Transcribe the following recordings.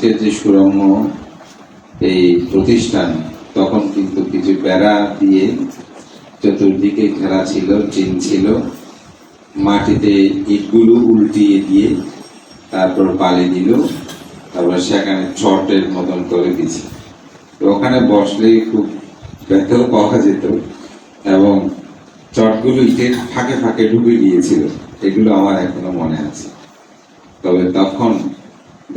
আজকের যে সুরম্য এই প্রতিষ্ঠান, তখন কিন্তু কিছু বেড়া দিয়ে চতুর্দিকে ঘেরা ছিল চিন ছিল। মাটিতে ইটগুলো উল্টিয়ে দিয়ে তারপর বালি দিল, তারপর সেখানে চটের মতন করে দিছে। ওখানে বসলে খুব ব্যথাও পাওয়া যেত এবং চটগুলো ইটের ফাঁকে ফাঁকে ঢুকে গিয়েছিল, এগুলো আমার এখনও মনে আছে। তবে তখন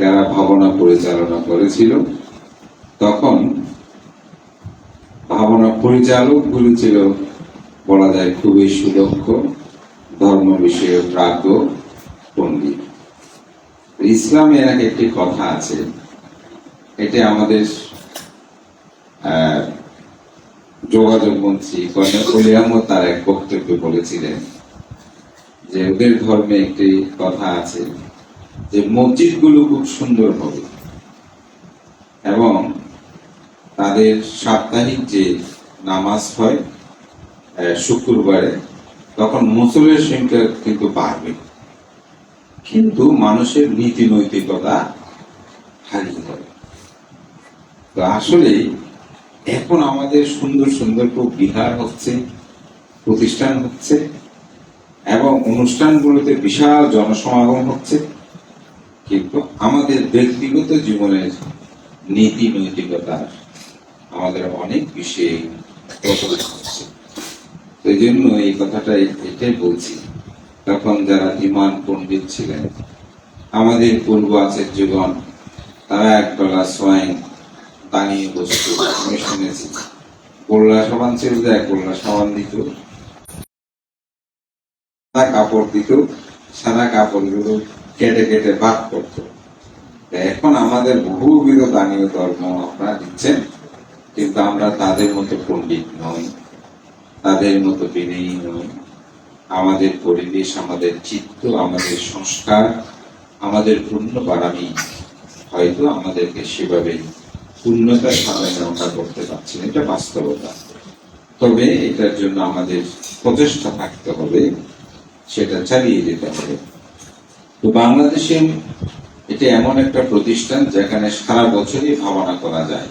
যারা ভাবনা পরিচালনা করেছিল, তখন ভাবনা পরিচালকগুলো ছিল, বলা যায় খুবই সুদক্ষ, ধর্ম বিষয়ে প্রাজ্ঞ পণ্ডিত। ইসলামের এক একটি কথা আছে এটি আমাদের যোগাযোগ মন্ত্রী কর্নেল আহমদ তার এক বক্তব্যে বলেছিলেন যে, ওদের ধর্মে একটি কথা আছে যে মসজিদগুলো খুব সুন্দর হবে। এবং তাদের সাপ্তাহিক যে নামাজ হয় শুক্রবারে, তখন মুসলের সংখ্যা কিন্তু বাড়বে। কিন্তু মানুষের নীতি নৈতিকতা হারিয়ে যাবে। তো আসলে এখন আমাদের সুন্দর সুন্দর খুব বিহার হচ্ছে, প্রতিষ্ঠান হচ্ছে, এবং অনুষ্ঠানগুলোতে বিশাল জনসমাগম হচ্ছে। কিন্তু আমাদের ব্যক্তিগত জীবনের নীতি নৈতিকতার আমাদের অনেক বিষয়ে এই জন্য এই কথাটা এটাই বলছি। তখন যারা ইমান পণ্ডিত ছিলেন, আমাদের পূর্ব আচার্যগণ তারা এক ডলার সোয়াইন দাঁড়িয়ে বসত আমি শুনেছি। গোল্লা সমান ছিল যে এক গোল্লা সাবান দিত। কাপড় দিত, সাদা কাপড়গুলো কেটে কেটে ভাগ করত। এখন আমাদের বহুবিধ দানীয় ধর্ম আপনারা দিচ্ছেন, কিন্তু আমরা তাদের মতো পণ্ডিত নই, তাদের মতো বিনয়ী নই। আমাদের পরিবেশ, আমাদের চিত্ত, আমাদের সংস্কার, আমাদের পূর্ণ বাড়ামি, হয়তো আমাদেরকে সেভাবে পূর্ণতার সামনে আমরা করতে পারছি না এটা বাস্তবতা। তবে এটার জন্য আমাদের প্রচেষ্টা থাকতে হবে, সেটা চালিয়ে যেতে হবে। তো বাংলাদেশে এটা এমন একটা প্রতিষ্ঠান যেখানে সারা বছরই ভাবনা করা যায়।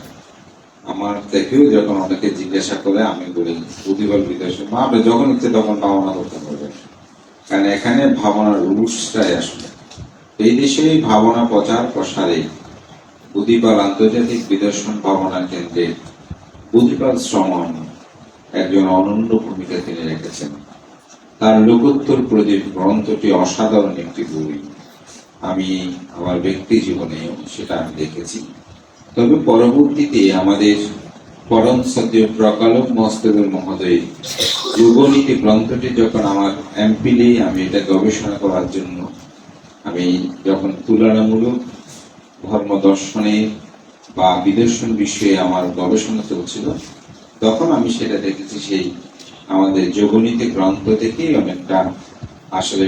আমার থেকেও যখন অনেকে জিজ্ঞাসা করে, আমি বলি বুদ্ধিবল বিদেশে মা, আপনি যখন ইচ্ছে তখন ভাবনা করতে পারবেন। কারণ এখানে ভাবনার রুলসটাই আসবে এই দেশে ভাবনা প্রচার প্রসারে বুদ্ধিপাল আন্তর্জাতিক বিদর্শন ভাবনা কেন্দ্রে বুদ্ধিপাল শ্রমণ একজন অনন্য ভূমিকা তিনি রেখেছেন। তার লোকোত্তর প্রদীপ গ্রন্থটি অসাধারণ একটি বই। আমি আমার ব্যক্তি জীবনেও সেটা আমি দেখেছি। তবে পরবর্তীতে আমাদের পরম সদ্য প্রকালক মস্তদুল মহোদয় যুগনীতি গ্রন্থটি যখন আমার এমপিলে আমি এটা গবেষণা করার জন্য আমি যখন তুলনামূলক ধর্ম দর্শনে বা বিদর্শন বিষয়ে আমার গবেষণা চলছিল, তখন আমি সেটা দেখেছি সেই আমাদের যোগনীতি গ্রন্থ থেকেই অনেকটা আসলে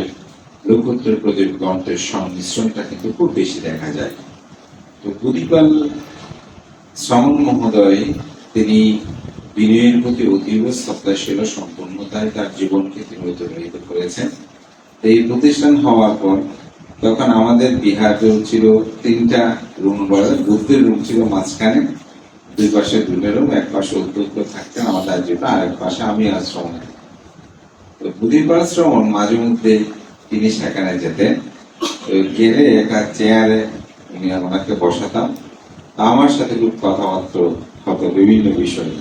লোকোত্তর প্রদীপ গ্রন্থের সংমিশ্রণটা কিন্তু খুব বেশি দেখা যায়। তো বুদ্ধিপাল শ্রমণ মহোদয়, তিনি বিনয়ের প্রতি অতীব শ্রদ্ধাশীল সম্পূর্ণতায় তার জীবনকে তিনি অতিবাহিত করেছেন। এই প্রতিষ্ঠান হওয়ার পর তখন আমাদের বিহার রুম ছিল তিনটা রুম, বলা বুদ্ধের রুম ছিল মাঝখানে। দুই পাশে দুটো রুম এক পাশে অধ্যক্ষ থাকতেন আমার দায়িত্ব আর এক পাশে আমি আশ্রম তো বুদ্ধিপাল শ্রমণ মাঝে মধ্যে তিনি সেখানে যেতেন। গেলে একটা চেয়ারে উনি ওনাকে বসাতাম। আমার সাথে খুব কথাবার্তা হতো বিভিন্ন বিষয়ে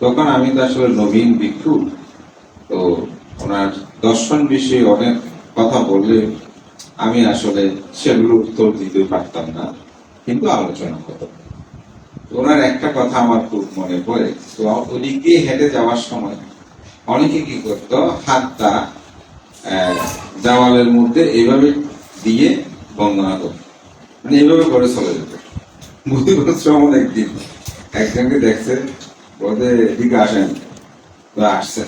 তখন আমি তো আসলে নবীন ভিক্ষু। তো ওনার দর্শন বিষয়ে অনেক কথা বললে আমি আসলে সেগুলো উত্তর দিতে পারতাম না, কিন্তু আলোচনা হতো। ওনার একটা কথা আমার খুব মনে পড়ে। তো ওদিক দিয়ে হেঁটে যাওয়ার সময় অনেকে কি করতো, হাতটা দেওয়ালের মধ্যে এইভাবে দিয়ে বন্দনা করতো। মানে এইভাবে করে চলে যেত। বুদ্ধিবশ্রম একদিন? একজনকে দেখছে বলতে এদিকে আসেন। তো আসছে।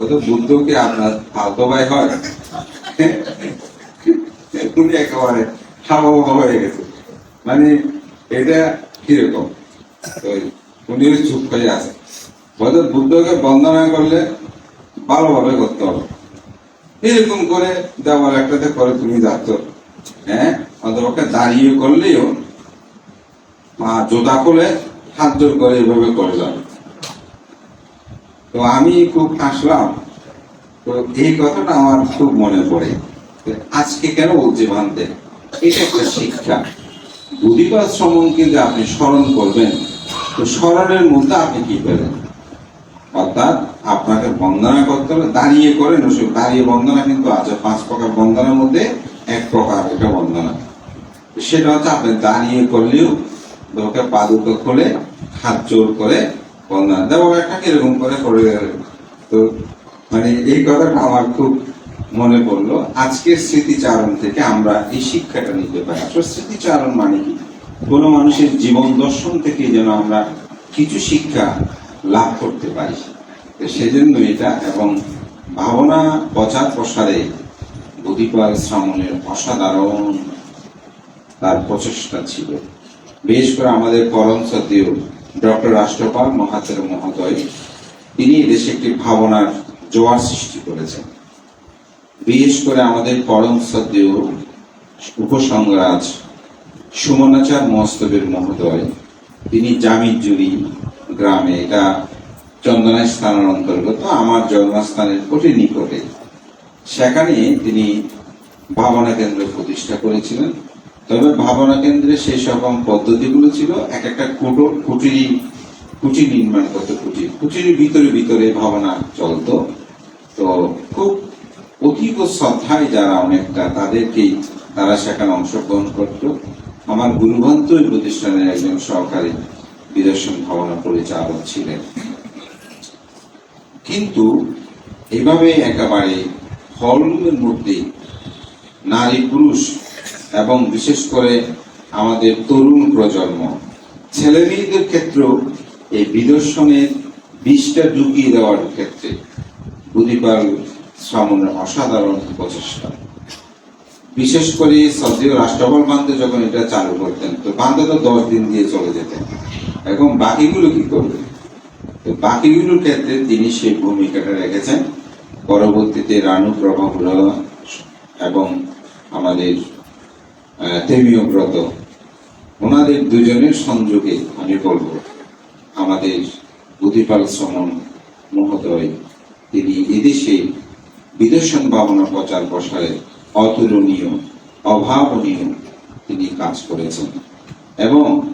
ও তো বুদ্ধকে আপনার ফালতো ভাই হয়? উনি একেবারে হাওয়া হয়ে গেছে। মানে এটা কীরকম? উনি চুপ হয়ে বলতে বুদ্ধকে বন্দনা করলে ভালোভাবে করতে হবে। এরকম করে একটাতে করে তুমি যাচ্ছ। হ্যাঁ? দাঁড়িয়ে করলেও মা খুলে হাত জোর করে এভাবে করে যাবে। তো আমি খুব হাসলাম। তো এই কথাটা আমার খুব মনে পড়ে আজকে কেন বলছি ভানতে এটা একটা শিক্ষা। বুদ্ধিবাদ সম্বন্ধে যে আপনি স্মরণ করবেন, তো স্মরণের মধ্যে আপনি কি পেলেন? অর্থাৎ আপনাকে বন্দনা করতে হবে, দাঁড়িয়ে করেন ওসব দাঁড়িয়ে বন্দনা কিন্তু আছে, পাঁচ প্রকার বন্দনার মধ্যে এক প্রকার এটা বন্দনা। সেটা হচ্ছে আপনি দাঁড়িয়ে করলেও ওকে পা দুটো খোলে হাত জোর করে বন্দনা দেবো একটা কীরকম করে করে তো মানে এই কথাটা আমার খুব মনে পড়ল, আজকের স্মৃতিচারণ থেকে আমরা এই শিক্ষাটা নিতে পারি। আসলে স্মৃতিচারণ মানে কি? কোনো মানুষের জীবন দর্শন থেকে যেন আমরা কিছু শিক্ষা লাভ করতে পারি। সেজন্য এটা এবং ভাবনা প্রচার প্রসারে বুধিপাল শ্রামণের অসাধারণ তার প্রচেষ্টা ছিল। বিশেষ করে আমাদের পরম সত্ত্বেও ডক্টর রাষ্ট্রপাল মহাতের মহোদয়, তিনি দেশে একটি ভাবনার জোয়ার সৃষ্টি করেছেন। বিশেষ করে আমাদের পরম সত্ত্বেও উপসংরাজ সুমনাচার মহস্তবের মহোদয়, তিনি জামিজুরি গ্রামে, এটা চন্দনা স্থানের অন্তর্গত, আমার জন্মস্থানের অতি নিকটে। সেখানে তিনি ভাবনা কেন্দ্র প্রতিষ্ঠা করেছিলেন। তবে ভাবনা কেন্দ্রে সেই রকম পদ্ধতিগুলো ছিল, এক একটা কুটো কুটিরি কুটি নির্মাণ করতো কুটির কুটির ভিতরে ভিতরে ভাবনা চলতো। তো খুব অতীব শ্রদ্ধায় যারা অনেকটা তাদেরকেই তারা সেখানে অংশগ্রহণ করত। আমার গুরুভন্ত এই প্রতিষ্ঠানের একজন সহকারী বিদর্শন ভাবনা পরিচালক ছিলেন। কিন্তু এভাবে একেবারে হলরুমের মধ্যে নারী পুরুষ এবং বিশেষ করে আমাদের তরুণ প্রজন্ম ছেলে মেয়েদের ক্ষেত্রেও এই বিদর্শনের বিষটা ঢুকিয়ে দেওয়ার ক্ষেত্রে বুধিপাল শ্রামণের অসাধারণ প্রচেষ্টা। বিশেষ করে সদ্য রাষ্ট্রপাল বান্ধে যখন এটা চালু করতেন, তো বান্ধে তো দশ দিন দিয়ে চলে যেতেন। এখন বাকিগুলো কি করবে? তো বাকিগুলোর ক্ষেত্রে তিনি সেই ভূমিকাটা রেখেছেন। পরবর্তীতে রানু প্রভাবুল এবং আমাদের তেমীয় ব্রত। ওনাদের দুজনের সংযোগে আমি বলব, আমাদের বুদ্ধিপাল শ্রমণ মহোদয়, তিনি এদেশে বিদর্শন ভাবনা প্রচার প্রসারে অতুলনীয়, অভাবনীয় তিনি কাজ করেছেন। এবং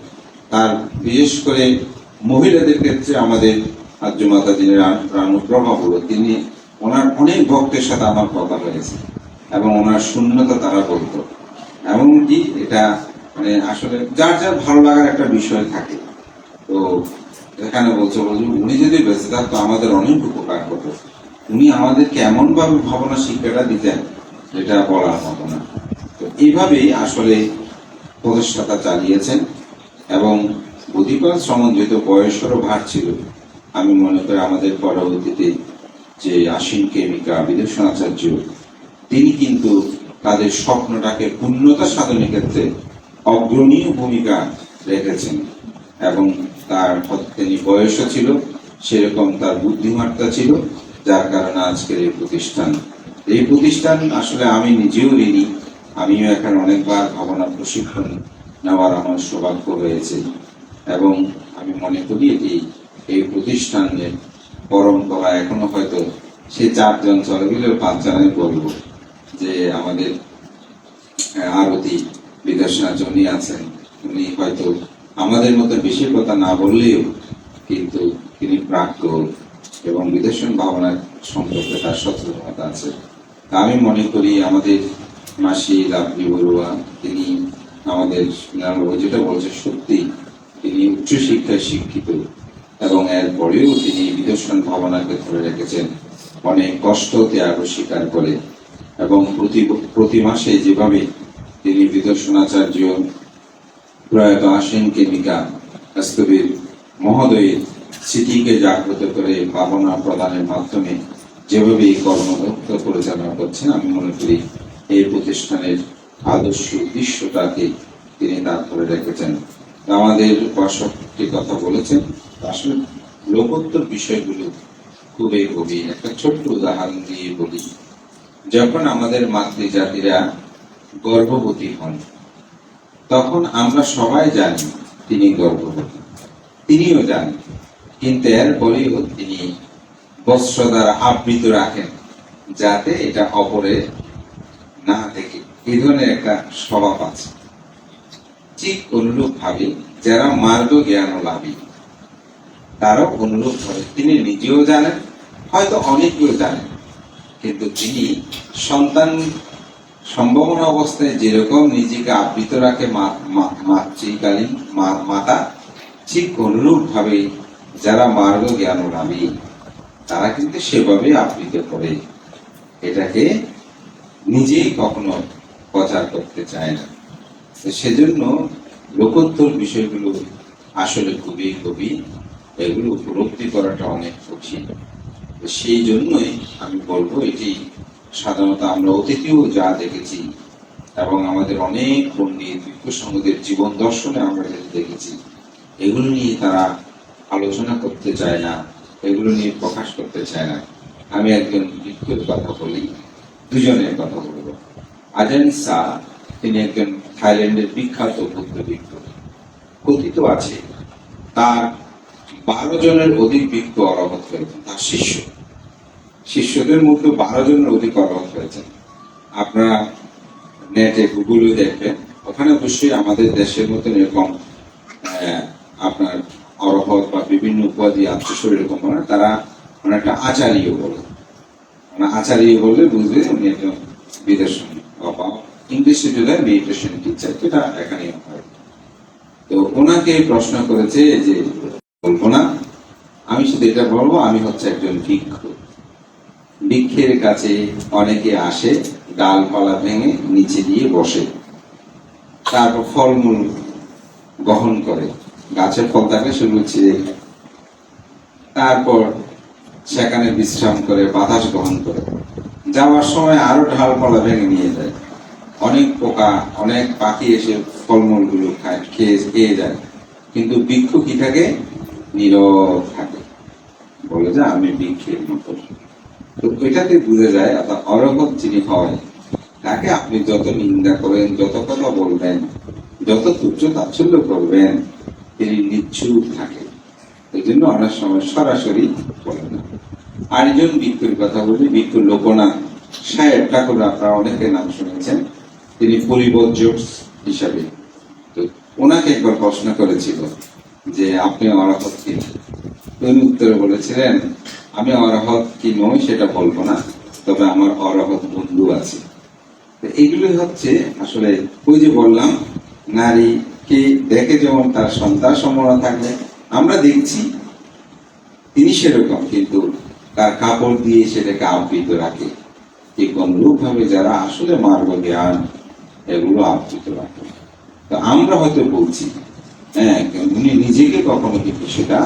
তার বিশেষ করে মহিলাদের ক্ষেত্রে আমাদের আর্য মাতা যিনি রা- রানু তিনি ওনার অনেক ভক্তের সাথে আমার কথা হয়েছে এবং ওনার শূন্যতা তারা বলতো। এমনকি এটা মানে আসলে যার যার ভালো লাগার একটা বিষয় থাকে। তো এখানে বলছে বলছে উনি যদি বেঁচে থাকতো, আমাদের অনেক উপকার হতো। উনি আমাদেরকে এমন ভাবে ভাবনা শিক্ষাটা দিতেন, যেটা বলার মতো না। তো এইভাবেই আসলে প্রতিষ্ঠাতা চালিয়েছেন এবং শ্রমণ যেহেতু বয়সেরও ভার ছিল। আমি মনে করি আমাদের পরবর্তীতে যে আশ্বিন কেমিকা বিদেশনাচার্য তিনি কিন্তু তাদের স্বপ্নটাকে পূর্ণতা সাধনের ক্ষেত্রে অগ্রণীয় ভূমিকা রেখেছেন এবং তার তিনি বয়সও ছিল, সেরকম তার বুদ্ধিমত্তা ছিল যার কারণে আজকের এই প্রতিষ্ঠান। এই প্রতিষ্ঠান আসলে আমি নিজেও ঋণী। আমিও এখানে অনেকবার ভাবনা প্রশিক্ষণ নেওয়ার আমার সৌভাগ্য হয়েছে। এবং আমি মনে করি এটি এই প্রতিষ্ঠানের পরম্পরা এখনও হয়তো সে চারজন চলে গেলেও পাঁচজন বলব যে আমাদের আরতি বিদর্শনা উনি আছেন। উনি হয়তো আমাদের মতো বেশি কথা না বললেও কিন্তু তিনি প্রাক্তন এবং বিদর্শন ভাবনার সম্পর্কে তার সচেতনতা আছে। আমি মনে করি আমাদের মাসি লাভলি বড়ুয়া, তিনি আমাদের যেটা বলছে সত্যি, তিনি উচ্চশিক্ষায় শিক্ষিত এবং এরপরেও তিনি বিদর্শন ভাবনাকে ধরে রেখেছেন। অনেক কষ্ট ত্যাগ স্বীকার করে এবং প্রতি প্রতি মাসে যেভাবে তিনি বিদর্শনাচার্য প্রয়াত আসেন কেমিকা স্তবীর মহোদয়ের স্মৃতিকে জাগ্রত করে ভাবনা প্রদানের মাধ্যমে যেভাবে এই কর্মদক্ষ পরিচালনা করছেন, আমি মনে করি এই প্রতিষ্ঠানের আদর্শ উদ্দেশ্যটাকে তিনি তার ধরে রেখেছেন। আমাদের বর্ষকটি কথা বলেছেন, আসলে লোকোত্তর বিষয়গুলো খুবই গভীর। একটা ছোট্ট উদাহরণ দিয়ে বলি। যখন আমাদের মাতৃজাতিরা গর্ভবতী হন, তখন আমরা সবাই জানি তিনি গর্ভবতী। তিনিও জানেন। কিন্তু এরপরেও তিনি বস্ত্র দ্বারা আবৃত রাখেন, যাতে এটা অপরে না দেখে। এই ধরনের একটা স্বভাব আছে। ঠিক অনুরূপ ভাবে যারা মার্গ জ্ঞান লাভী তারও অনুরূপ ভাবে তিনি নিজেও জানেন, হয়তো অনেকেও জানেন, কিন্তু তিনি সন্তান সম্ভাবনা অবস্থায় যেরকম নিজেকে আবৃত রাখে মাতৃকালীন মাতা, ঠিক অনুরূপ ভাবে যারা মার্গ জ্ঞান লাভী তারা কিন্তু সেভাবে আবৃত করে। এটাকে নিজেই কখনো প্রচার করতে চায় না। তো সেজন্য লোকোত্তর বিষয়গুলো আসলে খুবই খুবই এগুলো উপলব্ধি করাটা অনেক কঠিন। সেই জন্যই আমি বলব এটি সাধারণত আমরা অতীতেও যা দেখেছি এবং আমাদের অনেক পণ্ডিত বিজ্ঞসঙ্গদের জীবন দর্শনে আমরা দেখেছি, এগুলো নিয়ে তারা আলোচনা করতে চায় না, এগুলো নিয়ে প্রকাশ করতে চায় না। আমি একজন বিজ্ঞর কথা বলি, দুজনের কথা বলব। আজান শাহ তিনি একজন থাইল্যান্ডের বিখ্যাত বুদ্ধ ভিক্ষু কথিত আছে, তার বারো জনের অধিক ভিক্ষু অরহত হয়েছেন তার শিষ্য। শিষ্যদের মধ্যে বারো জনের অধিক অরহত হয়েছেন আপনারা নেটে গুগলে দেখবেন। ওখানে অবশ্যই আমাদের দেশের মতন এরকম আপনার অরহত বা বিভিন্ন উপাধি আত্মস্বর এরকম হয় তারা মানে একটা আচারীয় বলে। মানে আচারীয় বলে বুঝবে উনি একজন বিদেশন বা ইংলিশে যদি মেডিটেশন টিচার যেটা এখানে হয়। তো ওনাকে প্রশ্ন করেছে যে, বলব না, আমি শুধু এটা বলব, আমি হচ্ছে একজন ভিক্ষু। বৃক্ষের কাছে অনেকে আসে, ডালপালা ভেঙে নিচে দিয়ে বসে। তারপর ফলমূল গ্রহণ করে। গাছের ফল থাকলে সেগুলো খায়। তারপর সেখানে বিশ্রাম করে বাতাস গ্রহণ করে। যাওয়ার সময় আরও ঢালপালা ভেঙে নিয়ে যায়। অনেক পোকা, অনেক পাখি এসে ফলমূলগুলো খায়, খেয়ে খেয়ে যায়। কিন্তু বৃক্ষ কি থাকে? নীরব থাকে। বলে যে, আমি বৃক্ষের মতো। তো এটাতে বুঝে যায়, অর্থাৎ অরগত যিনি হয়, তাকে আপনি যত নিন্দা করেন, যত কথা বলবেন, যত তুচ্ছ তাচ্ছল্য করবেন তিনি নিচ্ছুপ থাকে এই জন্য অনেক সময় সরাসরি বলে না। আরেকজন ভিক্ষুর কথা বলি ভিক্ষু লোকনাথ সাহেব। ঠাকুর আপনারা অনেকে নাম শুনেছেন। তিনি পরিবর্জক হিসাবে। তো ওনাকে একবার প্রশ্ন করেছিল যে, আপনি অরহত কি? তিনি উত্তরে বলেছিলেন, আমি অরহত কি নই সেটা বলব না, তবে আমার অরহত বন্ধু আছে। এগুলোই হচ্ছে আসলে ওই যে বললাম নারীকে দেখে যেমন তার সন্তান সম্ভাবনা থাকলে, আমরা দেখছি তিনি সেরকম, কিন্তু তার কাপড় দিয়ে সেটাকে আবৃত রাখে। ঠিক অনুরূপ ভাবে যারা আসলে মার্গ জ্ঞান, এগুলো আবৃত রাখে। তো আমরা হয়তো বলছি হ্যাঁ উনি নিজেকে কখনো কিন্তু সেটা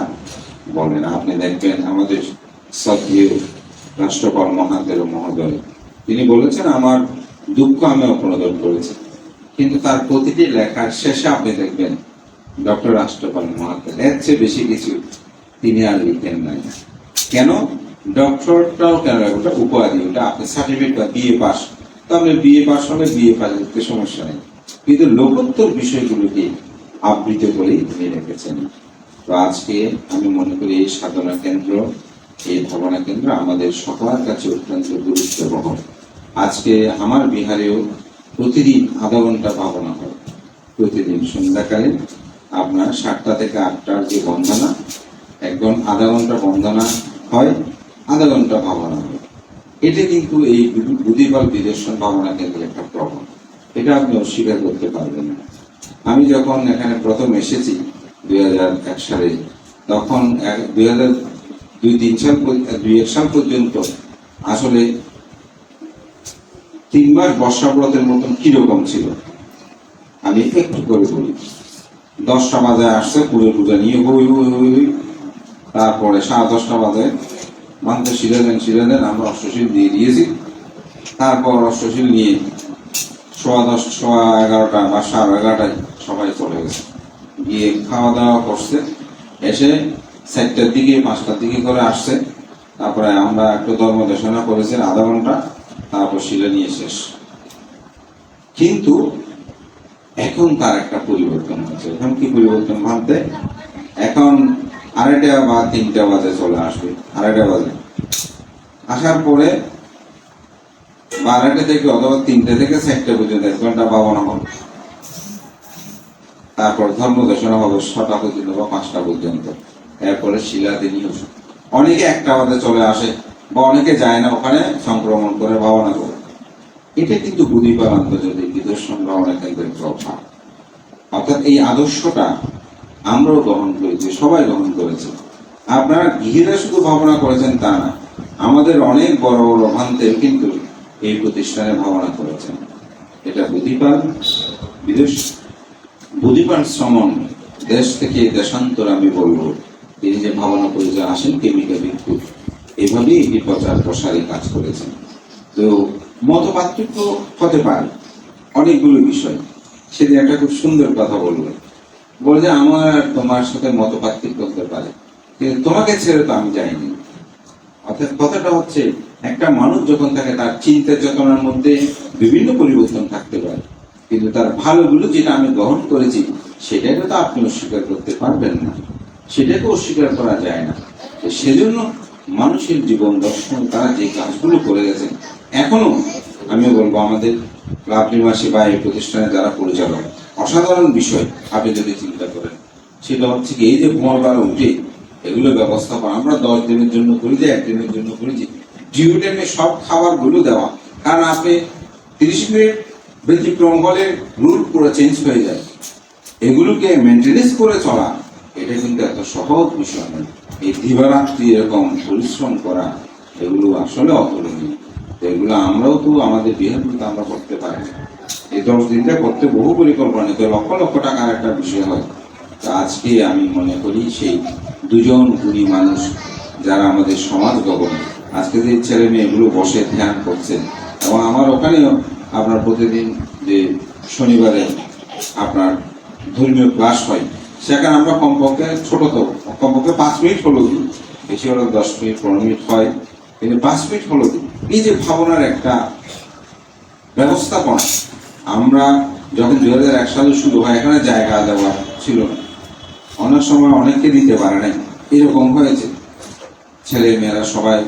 বলেন আপনি দেখবেন আমাদের শ্রদ্ধেয় রাষ্ট্রপাল মহাদেব মহোদয়, তিনি বলেছেন, আমার দুঃখ আমি অপনোদন করেছি। কিন্তু তার প্রতিটি লেখার শেষে আপনি দেখবেন ডক্টর রাষ্ট্রপাল মহাদেব এর চেয়ে বেশি কিছু তিনি আর লিখেন নাই। কেন? ডক্টরটাও কেন ওটা উপাধি, ওটা আপনি সার্টিফিকেট বা বিএ পাস তাহলে বিএ পাস হলে বিএ পাস করতে সমস্যা নেই। কিন্তু লোকোত্তর বিষয়গুলোকে আবৃত করেই তিনি রেখেছেন। তো আজকে আমি মনে করি এই সাধনা কেন্দ্র, এই ভাবনা কেন্দ্র আমাদের সবার কাছে অত্যন্ত গুরুত্ববহ আজকে আমার বিহারেও প্রতিদিন আধা ঘণ্টা ভাবনা হয় প্রতিদিন। সন্ধ্যাকালে আপনার সাতটা থেকে আটটার যে বন্দনা একদম আধা ঘণ্টা বন্দনা হয়, আধা ঘণ্টা ভাবনা হয়। এটা কিন্তু এই বুদ্ধিবল বিদর্শন ভাবনা কেন্দ্রের একটা প্রভাব এটা আপনি অস্বীকার করতে পারবেন না। আমি যখন এখানে প্রথম এসেছি দুই হাজার এক সালে, তখন দুই হাজার দুই তিন সাল দুই এক সাল পর্যন্ত আসলে তিনবার বর্ষাব্রতের মতন কীরকম ছিল? আমি একটু করে বলি। দশটা বাজে আসছে পুজো পূজা নিয়ে হই হই হই তারপরে সাড়ে দশটা বাজে মানতে শিলে দেন শিলে দেন আমরা অষ্টশীল দিয়ে দিয়েছি। তারপর অষ্টশীল নিয়ে সোয়া দশ, সোয়া এগারোটা বা সাড়ে এগারোটায় সবাই চলে গেছে। গিয়ে খাওয়া দাওয়া করছে, এসে চারটার দিকে, পাঁচটার দিকে করে আসছে। তারপরে আমরা একটু ধর্ম দেশনা করেছি, আধা ঘণ্টা। তারপর শিলে নিয়ে শেষ। কিন্তু এখন তার একটা পরিবর্তন হচ্ছে এখন কি পরিবর্তন ভাবতে? এখন আড়াইটা বা তিনটা বাজে চলে আসবে। আড়াইটা বাজে। আসার পরে বারোটা থেকে অথবা তিনটে থেকে চারটে পর্যন্ত, এক ঘণ্টা পাবনা হবে তারপর ধর্ম দর্শনা হবে ছটা পর্যন্ত বা পাঁচটা পর্যন্ত। এরপরে শিলাতে নিয়ে অনেকে একটা বাজে চলে আসে। বা অনেকে যায় না ওখানে সংক্রমণ করে, ভাবনা করে। এটা কিন্তু বুদ্ধিপাল আন্তর্জাতিক নিদর্শন ভাবনা কেন্দ্রের প্রভাব। অর্থাৎ এই আদর্শটা আমরাও গ্রহণ করেছি, সবাই গ্রহণ করেছে। আপনারা গৃহীরা শুধু ভাবনা করেছেন তা না, আমাদের অনেক বড় বড় ভান্তের কিন্তু এই প্রতিষ্ঠানে ভাবনা করেছেন। এটা বুদ্ধিপাল বিদেশ বুদ্ধিপাল শ্রমণ দেশ থেকে দেশান্তর আমি বলব। তিনি যে ভাবনা করে যে আসেন কেমিকা বিদ্যুৎ। এভাবেই এটি প্রচার প্রসারে কাজ করেছেন। তো মত পার্থক্য হতে পারে, অনেকগুলো বিষয়। সেদিন একটা খুব সুন্দর কথা বলল। বলে যে, আমার তোমার সাথে মত পার্থক্য হতে পারে। কিন্তু তোমাকে ছেড়ে তো আমি যাইনি। অর্থাৎ কথাটা হচ্ছে, একটা মানুষ যখন থাকে তার চিন্তা চেতনার মধ্যে বিভিন্ন পরিবর্তন থাকতে পারে, কিন্তু তার ভালোগুলো যেটা আমি গ্রহণ করেছি, সেটাকে তো আপনি অস্বীকার করতে পারবেন না। সেটাকে অস্বীকার করা যায় না। সেজন্য মানুষের জীবন দর্শন তারা যে কাজগুলো করে গেছেন, এখনও আমি বলব আমাদের ক্লাব নিবাসী বা এই প্রতিষ্ঠানে যারা পরিচালক, অসাধারণ বিষয় আপনি যদি চিন্তা করেন। সেটা হচ্ছে কি, এই যে ঘুমাবার উঠে এগুলো ব্যবস্থাপনা, আমরা দশ দিনের জন্য করি যে একদিনের জন্য করেছি ডিউ টাইমে সব খাবারগুলো দেওয়া। কারণ আপনি তিরিশ মিনিট ব্যতিক্রম হলে রুট পুরো চেঞ্জ হয়ে যায়। এগুলোকে মেনটেনেন্স করে চলা এটা কিন্তু এত সহজ বিষয় নয়। এই দিবারাত্রি এরকম পরিশ্রম করা, এগুলো আসলে অতুলনীয়। তো এগুলো আমরাও তো আমাদের বিহারগুলোতে আমরা করতে পারি। এই দশ দিনটা করতে বহু পরিকল্পনা, তো লক্ষ লক্ষ টাকার একটা বিষয় হয়। তো আজকে আমি মনে করি সেই দুজন গুণী মানুষ যারা আমাদের সমাজ গঠনে আজকে যে ছেলে মেয়েগুলো বসে ধ্যান করছেন এবং আমার ওখানেও আপনার প্রতিদিন যে শনিবারে আপনার ধর্মীয় ক্লাস হয় সেখানে আমরা কমপক্ষে ছোট তো, কমপক্ষে পাঁচ মিনিট হলো দিই বেশি হলো দশ মিনিট, পনেরো মিনিট হয়। কিন্তু পাঁচ মিনিট হলো দিই এই যে ভাবনার একটা ব্যবস্থাপনা, আমরা যখন দুই হাজার এক সালে শুরু হয়, এখানে জায়গা দেওয়া ছিল না। অনেক সময় অনেককে দিতে পারে নাই। এরকম হয়েছে। ছেলে মেয়েরা সবাই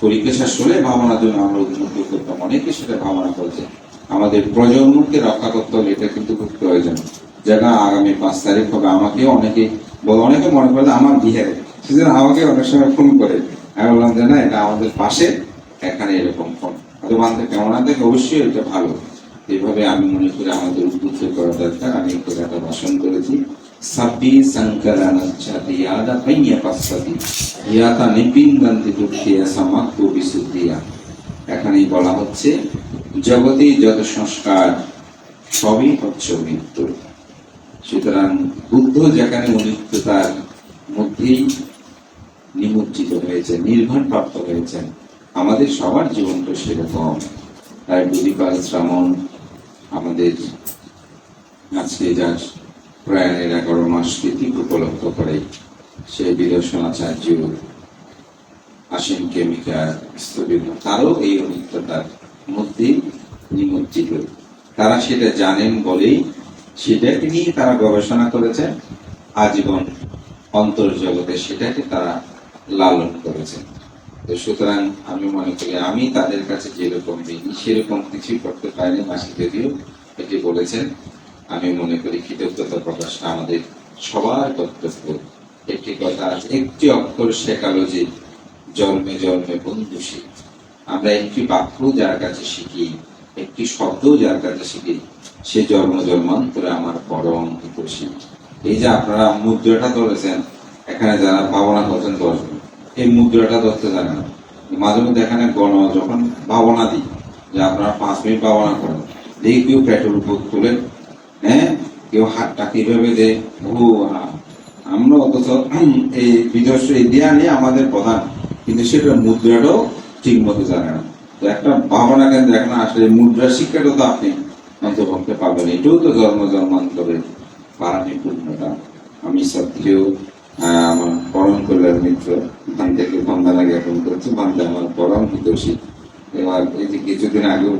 পরীক্ষা শেষ হলে ভাবনার জন্য আমরা উন্মুক্ত করতাম। অনেকে সেটা ভাবনা করেছে। আমাদের প্রজন্মকে রক্ষা করতে হলে এটা কিন্তু খুব প্রয়োজন। যেটা আগামী পাঁচ তারিখ হবে। আমাকে অনেকে বলে, অনেকে মনে করে আমার বিহারে সেজন্য আমাকে অনেক সময় ফোন করে। আমি বললাম যে না, এটা আমাদের পাশে, এখানে এরকম ফোন। হয়তো বান্ধব কেমন আছে? অবশ্যই এটা ভালো। এইভাবে আমি মনে করি আমাদের উদ্বুদ্ধ করা দরকার। আমি একটু ভাষণ করেছি। সাব্বি সংকরানাচ্ছাতি ইয়াদা পাইয়া পাশ্চাতি ইয়াতা নিপিন্দান্তি দুঃখিয়া সামাক্য বিশুদ্ধিয়া। এখানেই বলা হচ্ছে জগতে যত সংস্কার, সবই হচ্ছে মৃত্যু। সুতরাং বুদ্ধ যেখানে অনিত্যতার মধ্যেই নিমজ্জিত হয়েছে নির্ভর প্রাপ্ত হয়েছেন, আমাদের সবার জীবনটা সেরকম। তাই বুদ্ধিপাল শ্রাবণ আমাদের আজকে যা প্রয়াণের এগারো মাস তিথি উপলব্ধ করে সেই বিদর্শনাচার্য আসেন কেমিকা স্থবির। তারও এই অভিজ্ঞতার মধ্যে নিমজ্জিত। তারা সেটা জানেন বলেই সেটাকে নিয়ে তারা গবেষণা করেছেন আজীবন অন্তর্জগতে সেটাকে তারা লালন করেছেন তো সুতরাং আমি মনে করি, আমি তাদের কাছে যেরকম দিই সেরকম কিছুই করতে পারিনি, মাসি যদিও এটি বলেছেন। আমি মনে করি, কৃতজ্ঞতা প্রকাশটা আমাদের সবার কর্তব্য। একটি কথা একটি অক্ষর শেখালো যে জন্মে জন্মে বন্ধু শিখ আমরা একটি বাক্য যার কাছে শিখি, একটি শব্দ যার কাছে শিখি সে জন্ম জন্মান্তরে আমার পরম হিতৈষী এই যে আপনারা মুদ্রাটা ধরেছেন, এখানে যারা ভাবনা করছেন দশজন এই মুদ্রাটা ধরতে জানে না। মাঝে মধ্যে এখানে গণ যখন ভাবনা দিই, যে আপনারা পাঁচ মিনিট ভাবনা করেন, দেখি কেউ পেট্রোল বুক তুলে হ্যাঁ কেউ হাতটা কীভাবে দেয় ও আমরা অথচ এই বিদেশ ইন্ডিয়া নিয়ে আমাদের প্রধান, কিন্তু সেটা মুদ্রাটাও ঠিক মতো জানে না। তো একটা ভাবনা কেন্দ্র এখানে আসলে মুদ্রা শিক্ষাটা তো আপনি অন্তর্ভুক্তে পাবেন এটাও তো জন্ম জন্মান্তরের পারানি পূর্ণতা আমি সত্যিও আমার পরম কল্যাণ মিত্র ভান থেকে বন্দনা জ্ঞাপন করছি বান্ধে আমার পরম হিতোষী। এবার এই যে কিছুদিন আগেও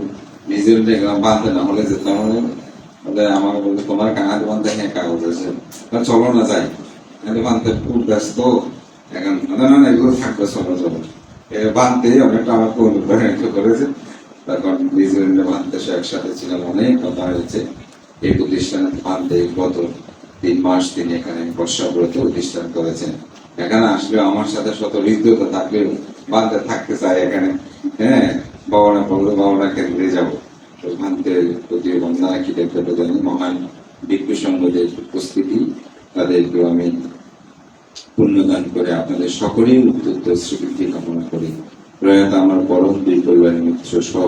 নিউজিল্যান্ডে গেলাম বান্ধে না হলে যেতাম হলে বলে আমার বলতে তোমার দোকান থেকে হ্যাঁ কাগজ আছে। তা চলো না যাই। আমি বানতে খুব ব্যস্ত। এখন, না না এগুলো থাকবে, চলো চলো। এ বানতে অনেকটা আমাকে অনুপ্রাণিত করেছে। তখন নিউজিল্যান্ডে বানতে একসাথে ছিলাম অনেক কথা হয়েছে এই প্রতিষ্ঠানে বানতে গত তিন মাস তিনি এখানে বর্ষাব্রত প্রতিষ্ঠান করেছেন। এখানে আসলে আমার সাথে শত হৃদয়তা থাকলেও বানতে থাকতে চাই এখানে। হ্যাঁ বাবানা পড়ল বাবানা কেন্দ্রে যাব ভান্তে প্রতি বন্দনা জানি, মহান সংঘদের উপস্থিতি তাদেরকে আমি পুণ্যদান করে আপনাদের সকলেই উদ্যুক্ত স্বীকৃতি কামনা করি। প্রয়াত আমার পরম দুই পরিবারের মিত্র সহ